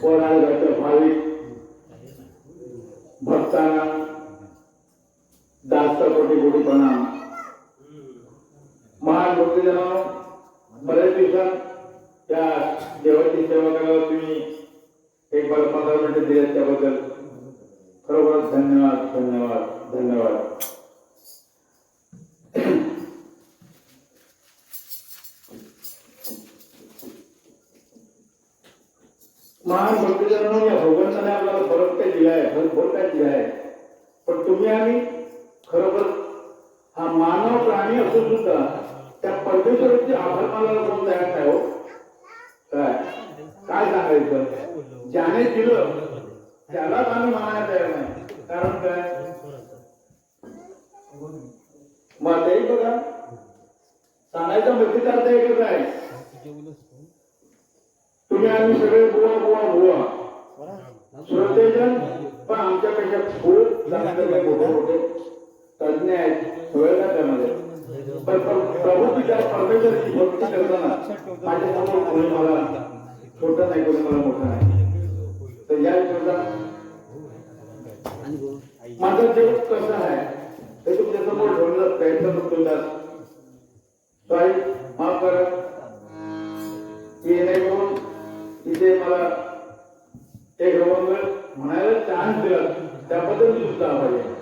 पोराळगडच्या भाविक भक्तांना दास्त कोटी कोटी प्रणाम महान भक्तजनांनो बऱ्याच दिवसात त्या देवाची सेवा करायला तुम्ही एक बार पंधरा मिनिटं दिले त्याबद्दल. खरोखरच धन्यवाद धन्यवाद धन्यवाद. त्यालाच आम्ही मानायला तयार नाही. कारण काय? मग तेही बघा. सांगायचा मस्तीचा अर्थ एकच आहे. तुम्ही आम्ही सगळे बुवा बुवा बुवा. श्रोतेजन पण आमच्यापेक्षा खूप चांगले म्हणजे मोठे मोठे तज्ञ आहेत. वेळ त्यामध्ये. पण प्रभू तिच्या परमेश्वरची भक्ती करताना माझ्यासमोर कोणी मला छोटं नाही कोणी मला मोठं नाही. तर या विषयाचा माझं जीव कसं आहे ते तुमच्यासमोर ठेवलेलं प्रयत्न करतो सॉरी माफ करा. की नाही करून तिथे मला एक रवंग म्हणायला चान्स दिला त्याबद्दल मी सुद्धा आभारी आहे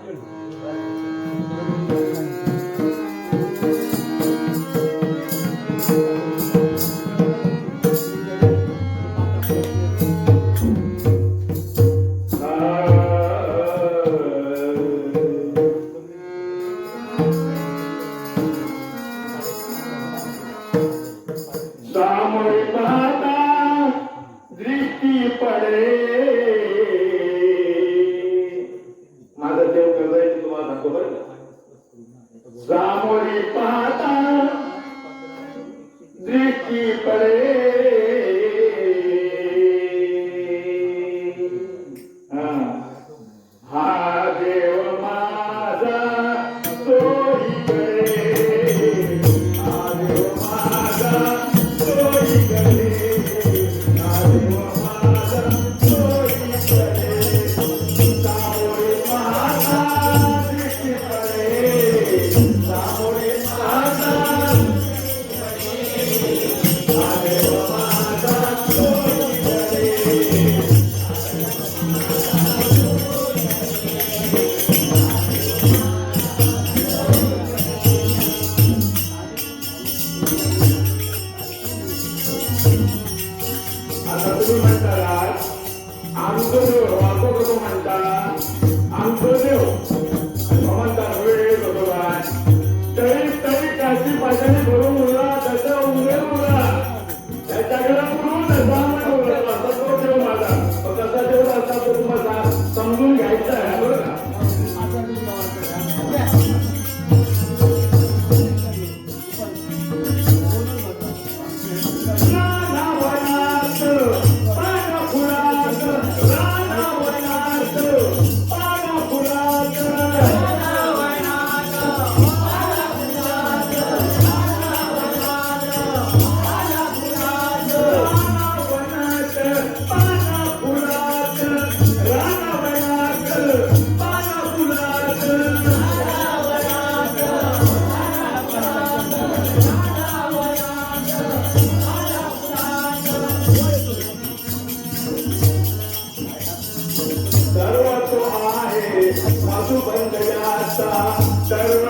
Sarva Sarva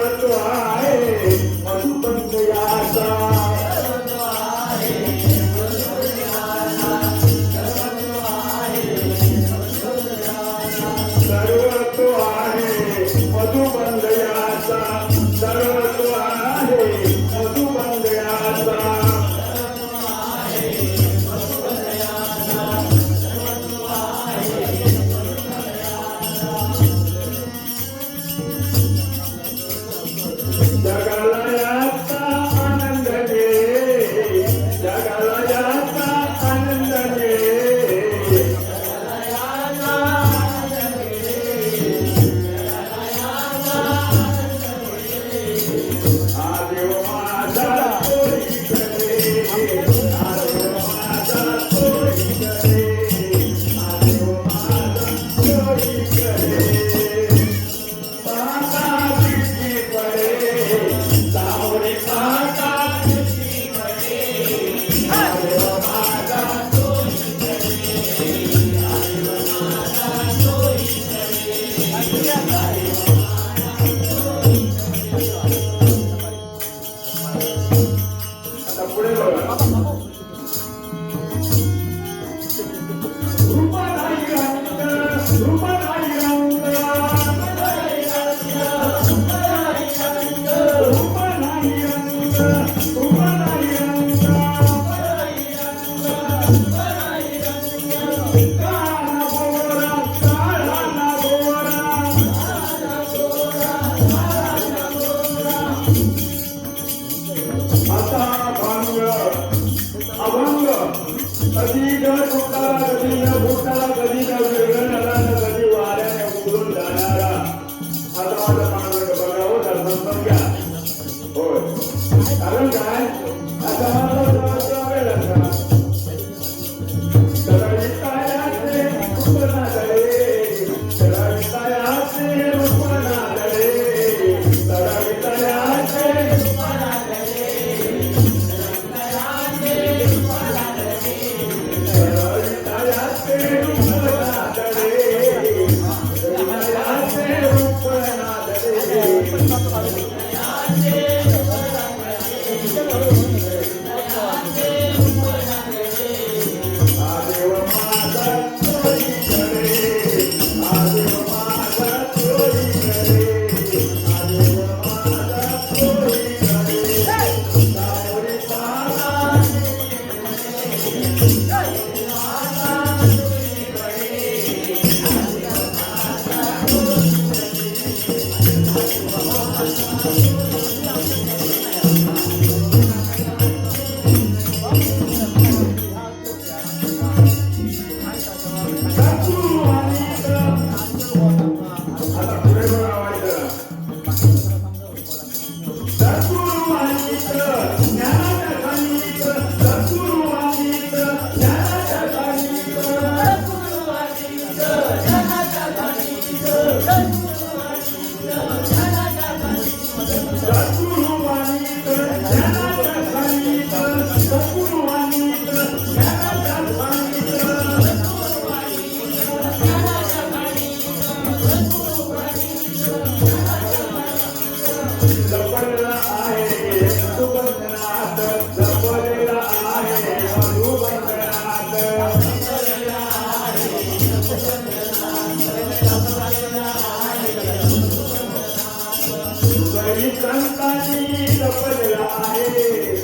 उदयी संतांनी जपलेला आहे.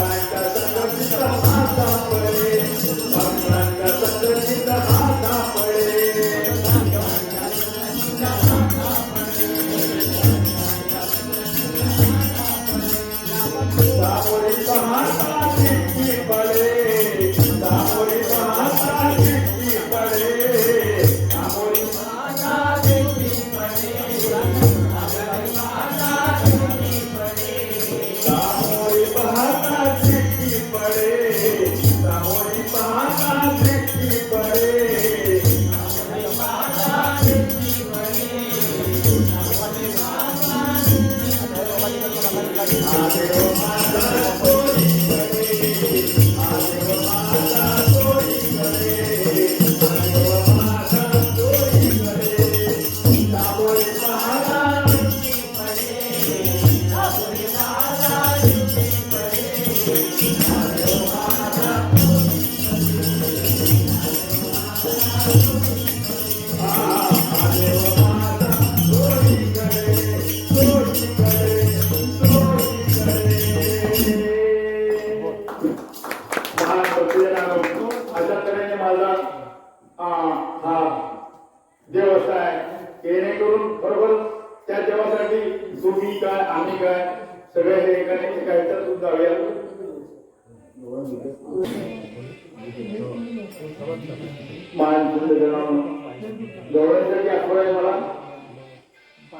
गौरवासाठी आठवड आहे मला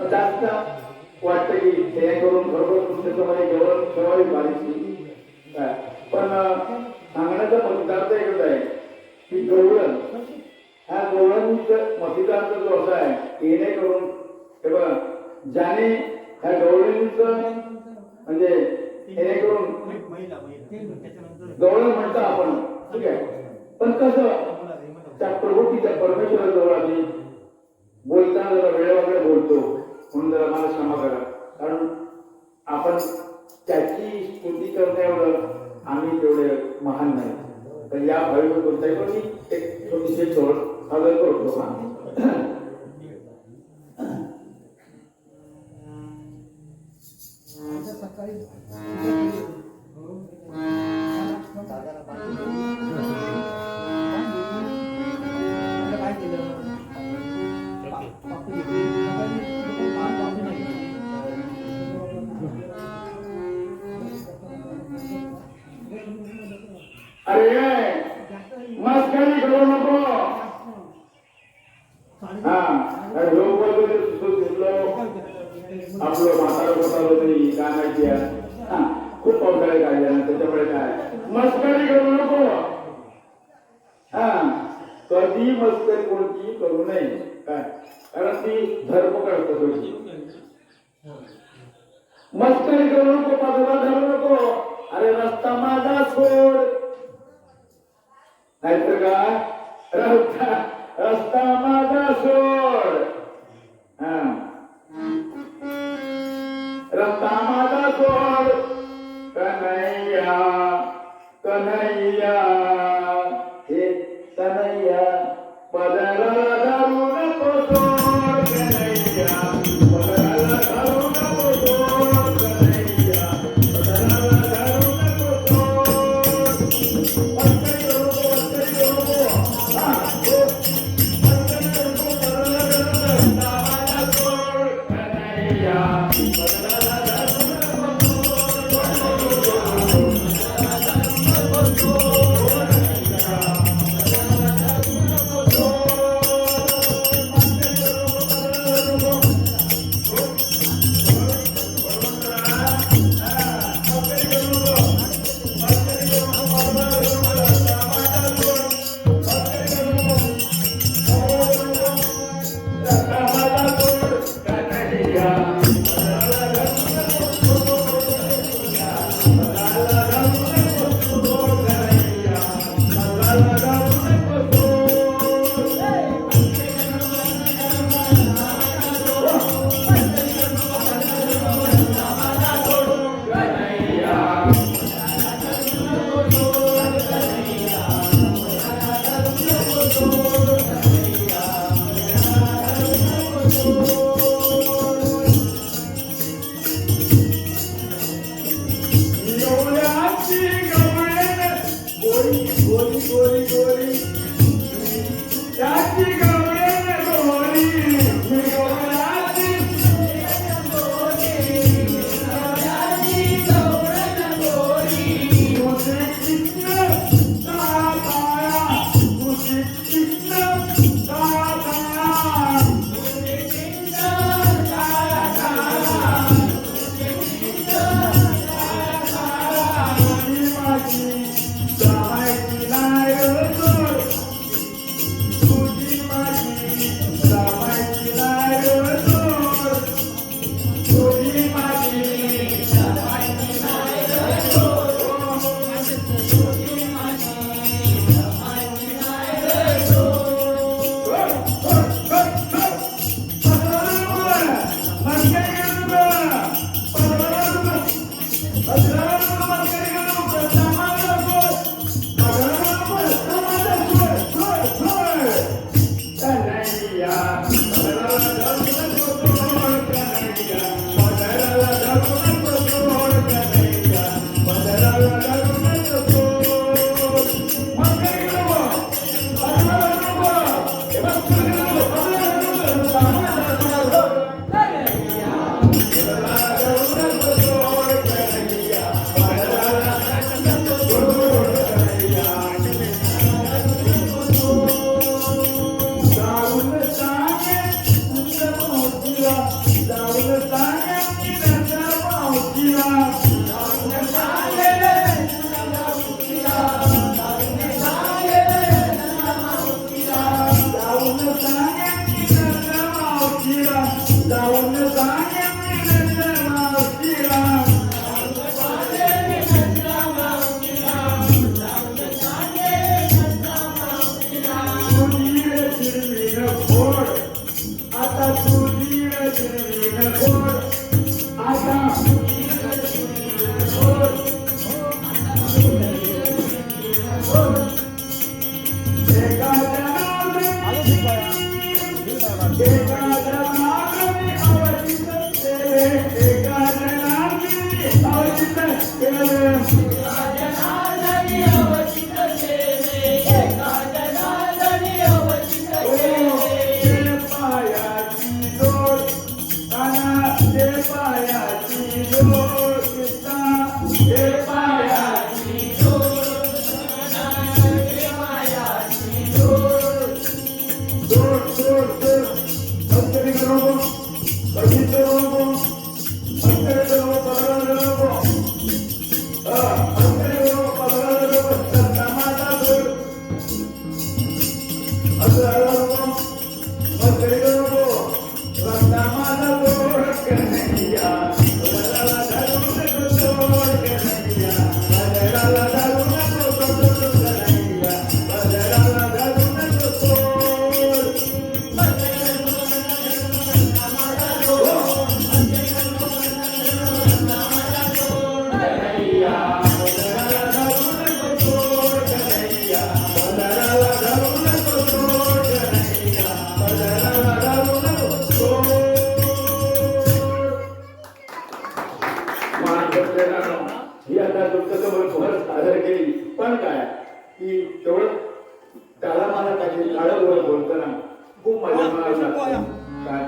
जास्त वाटतं की हे करून बरोबर पुस्तकामध्ये एक ठेवावी बारीकशी पण सांगण्याचा मतदार्थ एकच आहे की गवळण हा गवळणीचं मतदार्थ जो असा आहे येणेकरून हे बघा ज्याने ह्या गवळणीचं म्हणजे येणे करून गवळण म्हणतो आपण ठीक आहे पण कसं त्या प्रभूतीच्या परमेश्वराजवळ आम्ही बोलताना जरा वेळ वगैरे बोलतो. म्हणून जरा मला क्षमा करा. कारण आपण त्याची स्तुती करण्यावर आम्ही तेवढे महान नाही. तर या भावी कोणत्याही पण मी एक छोटीशी चोळ सादर करतो. हा. सकाळी मस्करी करू नको बाजूला धरू नको. अरे रस्ता माझा सोड. नाहीतर का? रस्ता रस्ता माझा सोड. वर बोलताना खूप मजा मला काय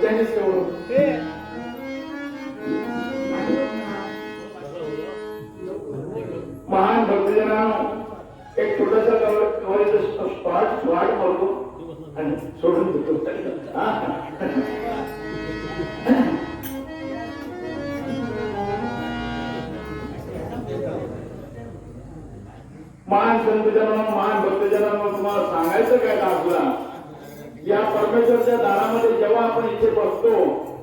त्यांनीच तेवढं सोडून देतो. हा? महान संतजनांनो महान भक्तजनांनो तुम्हाला सांगायचं काय दाखला या परमेश्वरच्या दारामध्ये जेव्हा आपण इथे बसतो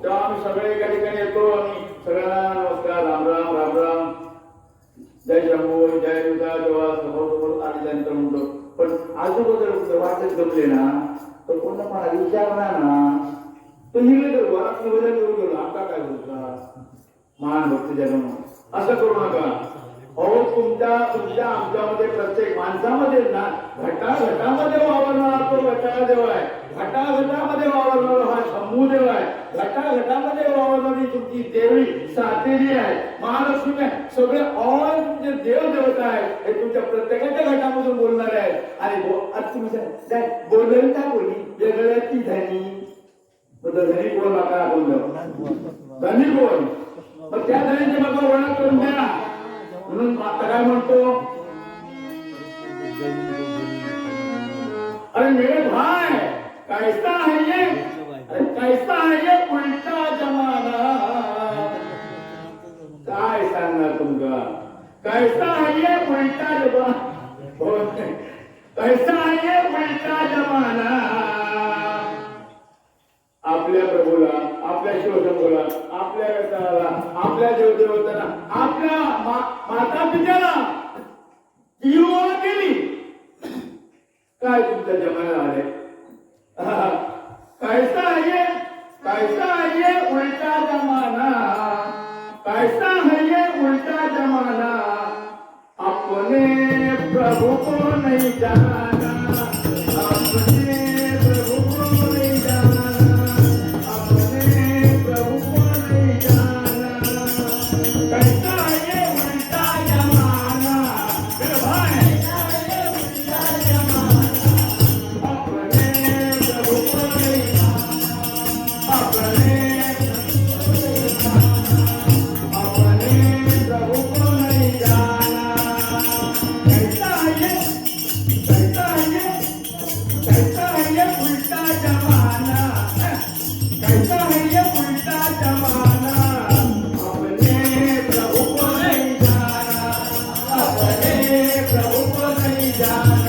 तेव्हा आम्ही सगळे एका ठिकाणी येतो आणि सगळ्यांना नमस्कार राम राम राम राम. जय शंभू जय दुर्गा जेव्हा समोर समोर आणि त्यानंतर म्हणतो पण आजूबाजूला वाटत जमले ना तर कोणता मला विचारणार ना तर निघले तर वरात निवेदन येऊन गेलो आता काय बोलता महान भक्त जन्म असं करू नका अहो तुमच्या तुमच्या आमच्यामध्ये प्रत्येक माणसामध्ये ना घटा घटामध्ये वावरणार तो घटाला देव आहे घटा घटामध्ये वावरणारा हा शंभू देव आहे. घटा घटामध्ये वावरणारी तुमची देवी सातेरी आहे. महालक्ष्मी आहे. सगळे ऑल तुमचे देव देवता आहे हे तुमच्या प्रत्येकाच्या घटामधून बोलणारे आहेत. आणि बो- तुम्ही काय बोललं का बोली वेगळ्या ती झाली धनी कोण नका बोललो धनी कोण? मग त्या धनीचे मला वळण करून द्या. म्हणून आता काय म्हणतो? अरे मेरे भाई कैसा है ये कैसा है ये उल्टा जमाना. काय सांगणार तुमका कैसा है ये उल्टा जमाना. हो, कैसा है ये उल्टा जमाना. आपल्या प्रभूला आपल्या शिवशंभूला आपल्या व्यवसायाला आपल्या देवदेवतांना आपल्या माता पित्याला युवा केली. काय तुमच्या जमाना आले कैसा है ये? कैसा है ये उल्टा जमाना? कैसा है ये उल्टा जमाना? अपने प्रभु को नहीं जाना अपने down.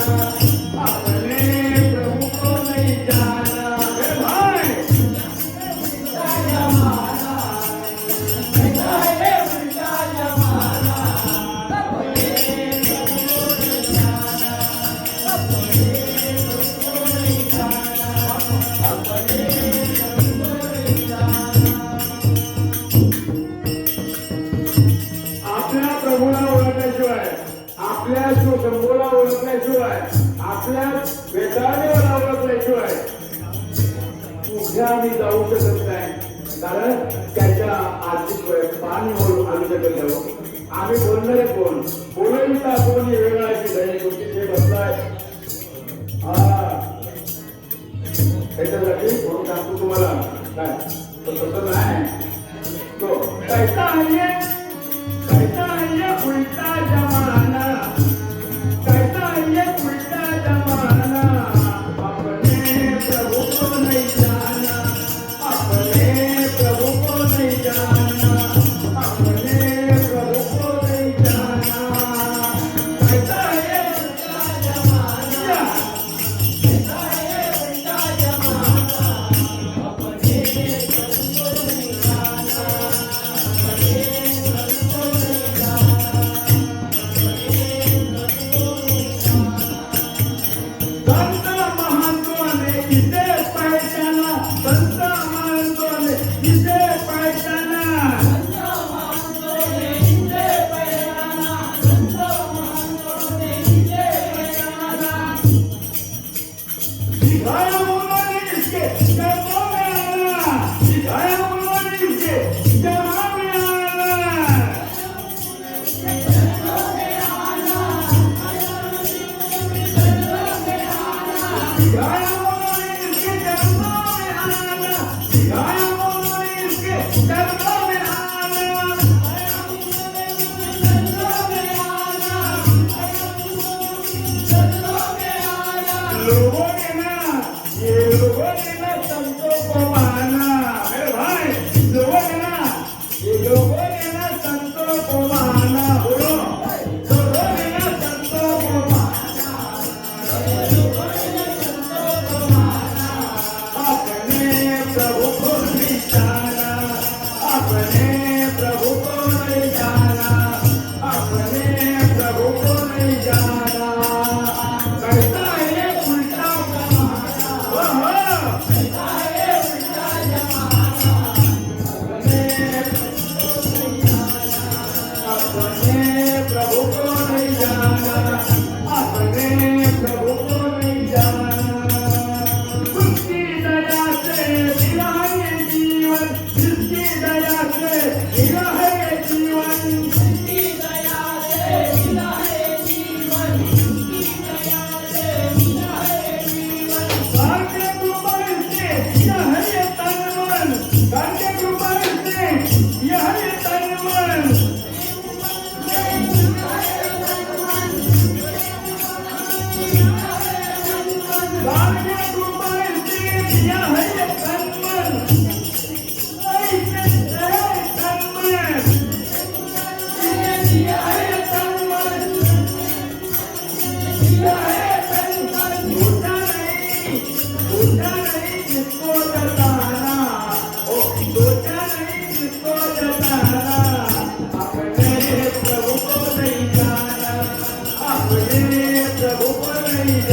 त्याच्यासाठी करून टाकतो तुम्हाला. काय? तर तसं नाही. तो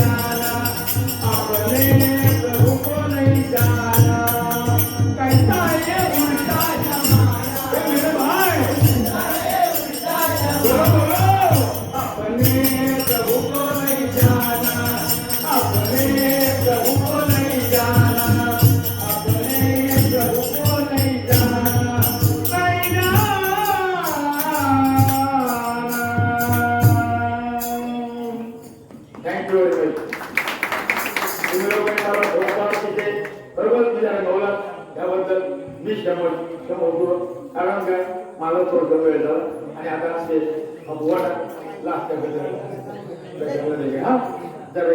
God. थोडं वेळलं आणि आता ते अपवाड लागतं हां? तर